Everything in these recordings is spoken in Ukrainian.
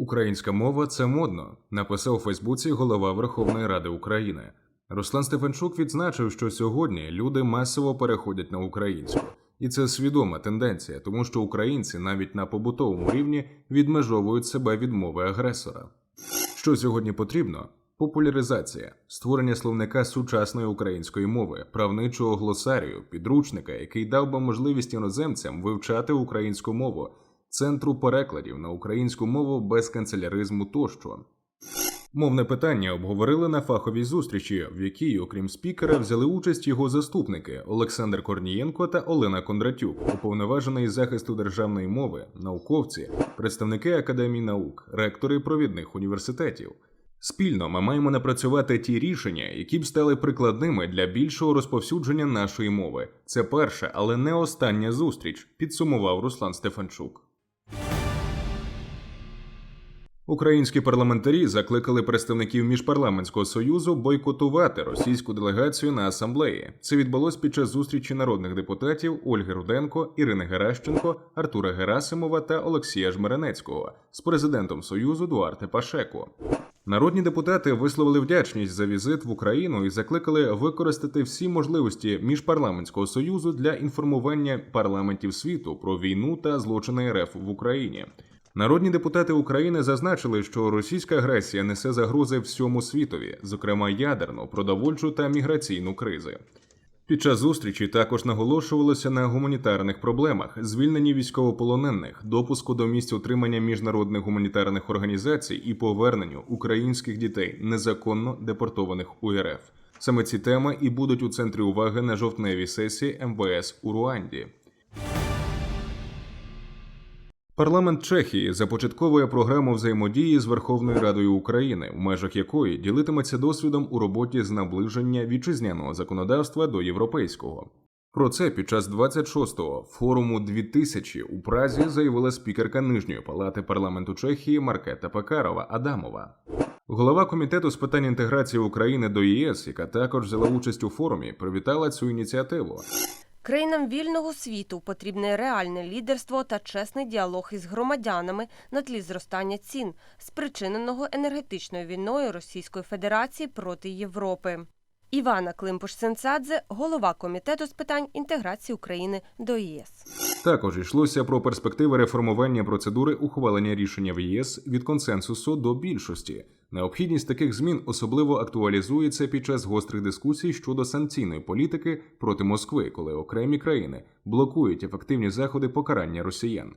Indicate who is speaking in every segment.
Speaker 1: Українська мова це модно, написав у Фейсбуці голова Верховної Ради України. Руслан Стефанчук відзначив, що сьогодні люди масово переходять на українську, і це свідома тенденція, тому що українці навіть на побутовому рівні відмежовують себе від мови агресора. Що сьогодні потрібно? Популяризація, створення словника сучасної української мови, правничого глосарію, підручника, який дав би можливість іноземцям вивчати українську мову, центру перекладів на українську мову без канцеляризму тощо. Мовне питання обговорили на фаховій зустрічі, в якій, окрім спікера, взяли участь його заступники Олександр Корнієнко та Олена Кондратюк, уповноважений захисту державної мови, науковці, представники академій наук, ректори провідних університетів. Спільно ми маємо напрацювати ті рішення, які б стали прикладними для більшого розповсюдження нашої мови. Це перша, але не остання зустріч, підсумував Руслан Стефанчук. Українські парламентарі закликали представників міжпарламентського союзу бойкотувати російську делегацію на асамблеї. Це відбулось під час зустрічі народних депутатів Ольги Руденко, Ірини Геращенко, Артура Герасимова та Олексія Жмеренецького з президентом союзу Дуарте Пашеко. Народні депутати висловили вдячність за візит в Україну і закликали використати всі можливості міжпарламентського союзу для інформування парламентів світу про війну та злочини РФ в Україні. Народні депутати України зазначили, що російська агресія несе загрози всьому світові, зокрема ядерну, продовольчу та міграційну кризи. Під час зустрічі також наголошувалося на гуманітарних проблемах, звільненні військовополонених, допуску до місць утримання міжнародних гуманітарних організацій і поверненню українських дітей, незаконно депортованих у РФ. Саме ці теми і будуть у центрі уваги на жовтневій сесії МВС у Руанді. Парламент Чехії започатковує програму взаємодії з Верховною Радою України, в межах якої ділитиметься досвідом у роботі з наближення вітчизняного законодавства до європейського. Про це під час 26-го форуму 2000 у Празі заявила спікерка нижньої палати парламенту Чехії Маркета Пекарова Адамова. Голова комітету з питань інтеграції України до ЄС, яка також взяла участь у форумі, привітала цю ініціативу.
Speaker 2: Країнам вільного світу потрібне реальне лідерство та чесний діалог із громадянами на тлі зростання цін, спричиненого енергетичною війною Російської Федерації проти Європи. Івана Климпуш-Сенцадзе, голова комітету з питань інтеграції України до ЄС.
Speaker 1: Також йшлося про перспективи реформування процедури ухвалення рішення в ЄС від консенсусу до більшості. Необхідність таких змін особливо актуалізується під час гострих дискусій щодо санкційної політики проти Москви, коли окремі країни блокують ефективні заходи покарання росіян.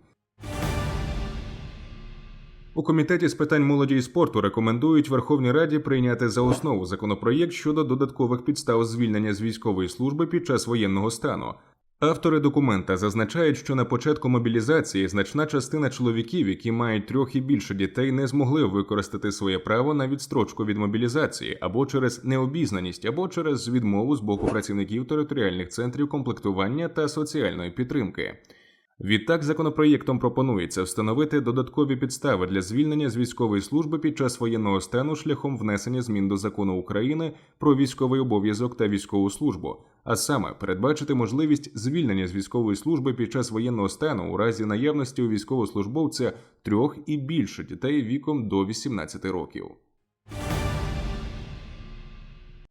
Speaker 1: У комітеті з питань молоді і спорту рекомендують Верховній Раді прийняти за основу законопроєкт щодо додаткових підстав звільнення з військової служби під час воєнного стану. Автори документа зазначають, що на початку мобілізації значна частина чоловіків, які мають трьох і більше дітей, не змогли використати своє право на відстрочку від мобілізації або через необізнаність, або через відмову з боку працівників територіальних центрів комплектування та соціальної підтримки. Відтак, законопроєктом пропонується встановити додаткові підстави для звільнення з військової служби під час воєнного стану шляхом внесення змін до закону України про військовий обов'язок та військову службу, а саме передбачити можливість звільнення з військової служби під час воєнного стану у разі наявності у військовослужбовця трьох і більше дітей віком до 18 років.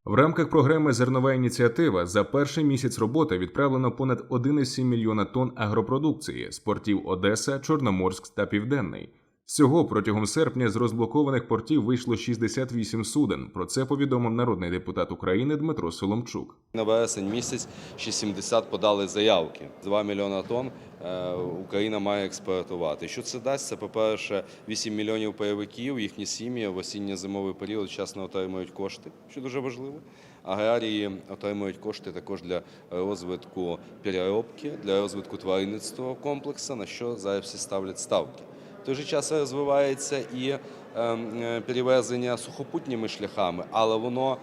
Speaker 1: В рамках програми Зернова ініціатива за перший місяць роботи відправлено понад 1,7 мільйона тонн агропродукції з портів Одеса, Чорноморськ та Південний. Всього протягом серпня з розблокованих портів вийшло 68 суден. Про це повідомив народний депутат України Дмитро Соломчук.
Speaker 3: На вересень місяць ще 70 подали заявки. 2 мільйона тонн е, Україна має експортувати. Що це дасть? Це, по-перше, 8 мільйонів пайовиків, їхні сім'ї в осінньо-зимовий період вчасно отримують кошти, що дуже важливо. Аграрії отримують кошти також для розвитку переробки, для розвитку тваринництва комплексу, на що зараз всі ставлять ставки. В той же час розвивається і е, е, перевезення сухопутніми шляхами, але воно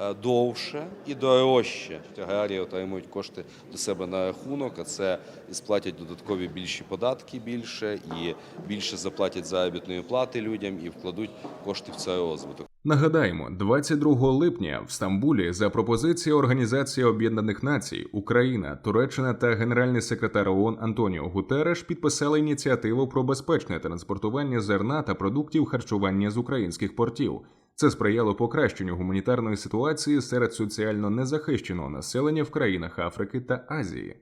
Speaker 3: е, довше і дорожче. Аграрії отримують кошти до себе на рахунок, а це і сплатять додаткові більші податки більше, і більше заплатять заробітної плати людям і вкладуть кошти в цей розвиток.
Speaker 1: Нагадаємо, 22 липня в Стамбулі за пропозицією Організації Об'єднаних Націй Україна, Туреччина та генеральний секретар ООН Антоніо Гутереш підписали ініціативу про безпечне транспортування зерна та продуктів харчування з українських портів. Це сприяло покращенню гуманітарної ситуації серед соціально незахищеного населення в країнах Африки та Азії.